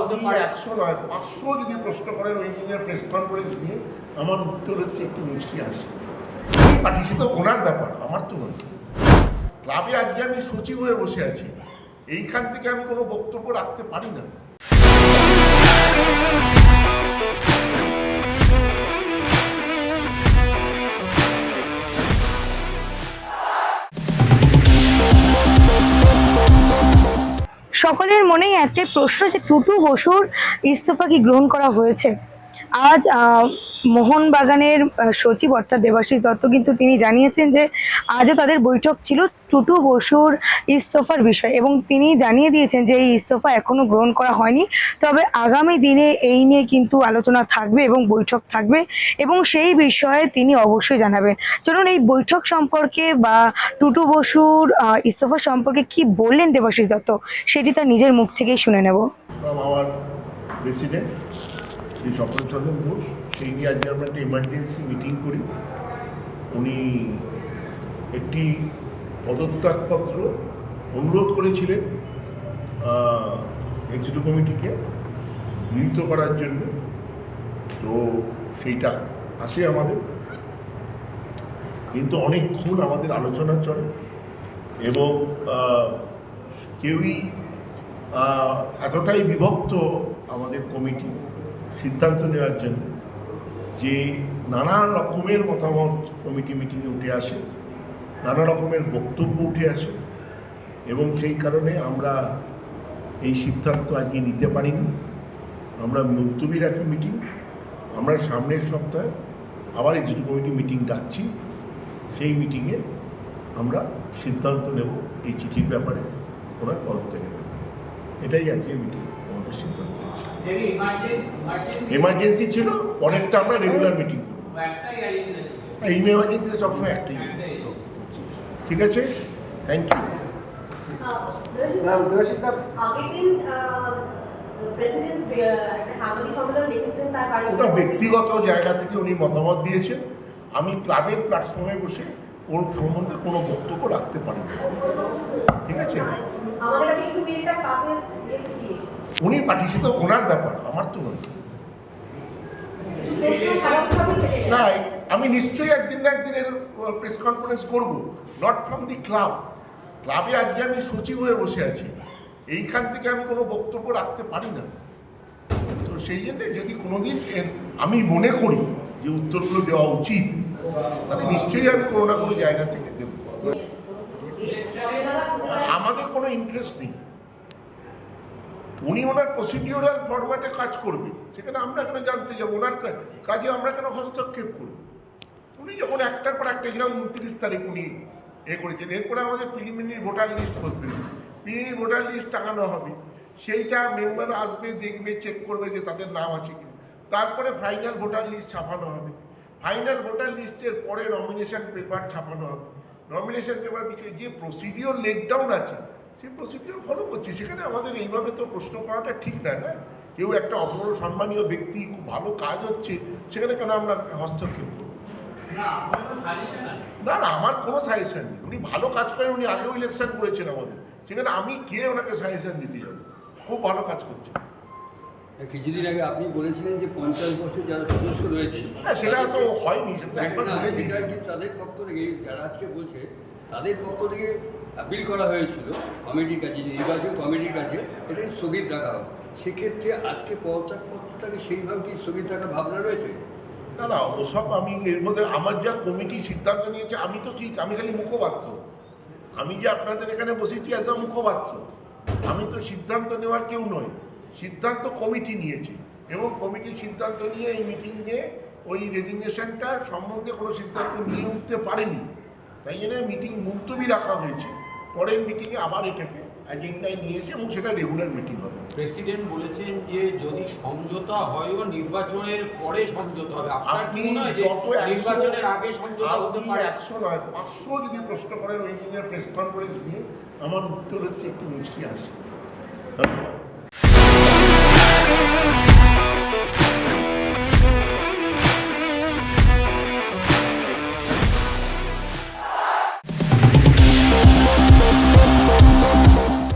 হতে পারে। একশো নয় পাঁচশো যদি প্রশ্ন করেন ওই দিনের প্রেস কনফারেন্স নিয়ে আমার উত্তর হচ্ছে একটু মিষ্টি আসে। এই পার্টি সেটা ওনার ব্যাপার আমার তো নয়। ক্লাবে আজকে আমি সচিব হয়ে বসে আছি। এইখান থেকে আমি কোনো বক্তব্য রাখতে পারি না। সকলের মনেই একটাই প্রশ্ন যে টুটু বসুর ইস্তফা কি গ্রহণ করা হয়েছে? আজ মোহনবাগানের সচিব অর্থাৎ দেবাশিস দত্ত কিন্তু তিনি জানিয়েছেন যে আজও তাদের বৈঠক ছিল টুটু বসুর ইস্তফার বিষয় এবং তিনি জানিয়ে দিয়েছেন যে এই ইস্তফা এখনও গ্রহণ করা হয়নি। তবে আগামী দিনে এই নিয়ে কিন্তু আলোচনা থাকবে এবং বৈঠক থাকবে এবং সেই বিষয়ে তিনি অবশ্যই জানাবেন। চলুন এই বৈঠক সম্পর্কে বা টুটু বসুর ইস্তফা সম্পর্কে কি বললেন দেবাশিস দত্ত সেটি তার নিজের মুখ থেকেই শুনে নেব। শ্রী স্বপন ঘোষ, সেই নিয়ে আজকে আমরা একটা ইমার্জেন্সি মিটিং করি। উনি একটি পদত্যাগপত্র অনুরোধ করেছিলেন এক্সিকিউটিভ কমিটিকে গৃহীত করার জন্য। তো সেইটা আসে আমাদের। কিন্তু অনেকক্ষণ আমাদের আলোচনা চলে এবং কেউই এতটাই বিভক্ত আমাদের কমিটি সিদ্ধান্ত নেওয়ার জন্য যে নানা রকমের মতামত কমিটি মিটিংয়ে উঠে আসে, নানা রকমের বক্তব্য উঠে আসে এবং সেই কারণে আমরা এই সিদ্ধান্ত আজকে নিতে পারিনি। আমরা মুলতবি রাখি মিটিং, আমরা সামনের সপ্তাহে আবার এক্সিকিউটিভ কমিটি মিটিং ডাকছি, সেই মিটিংয়ে আমরা সিদ্ধান্ত নেব এই চিঠির ব্যাপারে, ওনার পদত্যাগের ব্যাপারে। এটাই আজকে মিটিং, আমাদের সিদ্ধান্ত। এমার্জেন্সি ছিল পরেরটা আমরা রেগুলার মিটিং এই সবসময় একটাই ঠিক আছে? থ্যাংক ইউ ওটা ব্যক্তিগত জায়গা থেকে উনি মতামত দিয়েছেন। আমি ক্লাবের প্ল্যাটফর্মে বসে ওর সম্বন্ধে কোনো বক্তব্য রাখতে পারি না ঠিক আছে? আমাদের কাছে একটু মেয়েটা কাপের উনি পাঠিয়েছে ওনার ব্যাপার, আমার তো নয়। না আমি নিশ্চয়ই একদিন না একদিন এর প্রেস কনফারেন্স করব নট ফ্রম দি ক্লাব ক্লাবে আজকে আমি সচিব হয়ে বসে আছি। এইখান থেকে আমি কোনো বক্তব্য রাখতে পারি না। তো সেই জন্য যদি কোনোদিন আমি মনে করি যে উত্তরগুলো দেওয়া উচিত, তাহলে নিশ্চয়ই আমি কোনো না কোনো জায়গা থেকে দেব। আমাদের কোনো ইন্টারেস্ট নেই। উনি ওনার প্রসিডিওরাল ফরম্যাটে কাজ করবে। সেখানে আমরা কেন জানতে যাব? ওনার কাজে আমরা কেন হস্তক্ষেপ করব? উনি যখন একটার পর একটা যেরকম উনত্রিশ তারিখ উনি এ করেছেন। এরপরে আমাদের প্রিলিমিনারি ভোটার লিস্ট করতে প্রিলিমিনারি ভোটার লিস্ট টাঙানো হবে। সেইটা মেম্বার আসবে, দেখবে চেক করবে যে তাদের নাম আছে কি তারপরে ফাইনাল ভোটার লিস্ট ছাপানো হবে। ফাইনাল ভোটার লিস্টের পরে নমিনেশন পেপার ছাপানো হবে। নমিনেশন পেপার পিছিয়ে যে প্রসিডিওর লেট ডাউন আছে সেই প্রসিডিওর ফলো করছি। সেখানে আমাদের এইভাবে তো প্রশ্ন করাটা ঠিক না না? কেউ একটা অপর সম্মানীয় ব্যক্তি খুব ভালো কাজ হচ্ছে সেখানে কেন আমরা হস্তক্ষেপ করব? না না আমার কোনো সাজেশন নেই। উনি ভালো কাজ করেন উনি আগেও ইলেকশন করেছেন আমাদের। সেখানে আমি কে ওনাকে সাজেশন দিতে যাব? খুব ভালো কাজ করছে। কিছুদিন আগে আপনি বলেছিলেন যে পঞ্চাশ বছর যারা সদস্য রয়েছে হ্যাঁ সেটা তো হয়নি সেটা তো একবার বলে সেটা তাদের পক্ষ থেকে যারা আজকে বলছে তাদের পক্ষ থেকে আপিল করা হয়েছিল কমিটির কাছে নির্বাচন কমিটির কাছে, এটা স্থগিত রাখা হবে সেক্ষেত্রে আজকে পদত্যাগপত্রটাকে সেইভাবে কি স্থগিত রাখার ভাবনা রয়েছে? না না, ওসব আমি এর মধ্যে আমার যা কমিটি সিদ্ধান্ত নিয়েছে, আমি তো ঠিক, আমি খালি মুখপাত্র। আমি যে আপনাদের এখানে বসেছি এজ মুখপাত্র, আমি তো সিদ্ধান্ত নেওয়ার কেউ নই। সিদ্ধান্ত কমিটি নিয়েছে এবং কমিটির সিদ্ধান্ত নিয়ে এই মিটিংয়ে ওই রেজিগনেশনটার সম্বন্ধে কোনো সিদ্ধান্ত নিয়ে উঠতে পারেনি। তাই জন্য মিটিং মুলতবি রাখা হয়েছে। পরের মিটিংয়ে আবার এটাকে এজেন্ডায় নিয়ে এসে এবং সেটা রেগুলার মিটিং হবে। প্রেসিডেন্ট বলেছেন যে যদি সমঝোতা হয়ও নির্বাচনের পরে সমঝোতা হবে। আপনার আপনি কি মনে হয় যত নির্বাচনের আগে সমঝোতা হতে পারে? একশো নয় পাঁচশো যদি প্রশ্ন করেন ওই দিনের প্রেস কনফারেন্স নিয়ে আমার উত্তর হচ্ছে একটু মুচকি আসে ধন্যবাদ।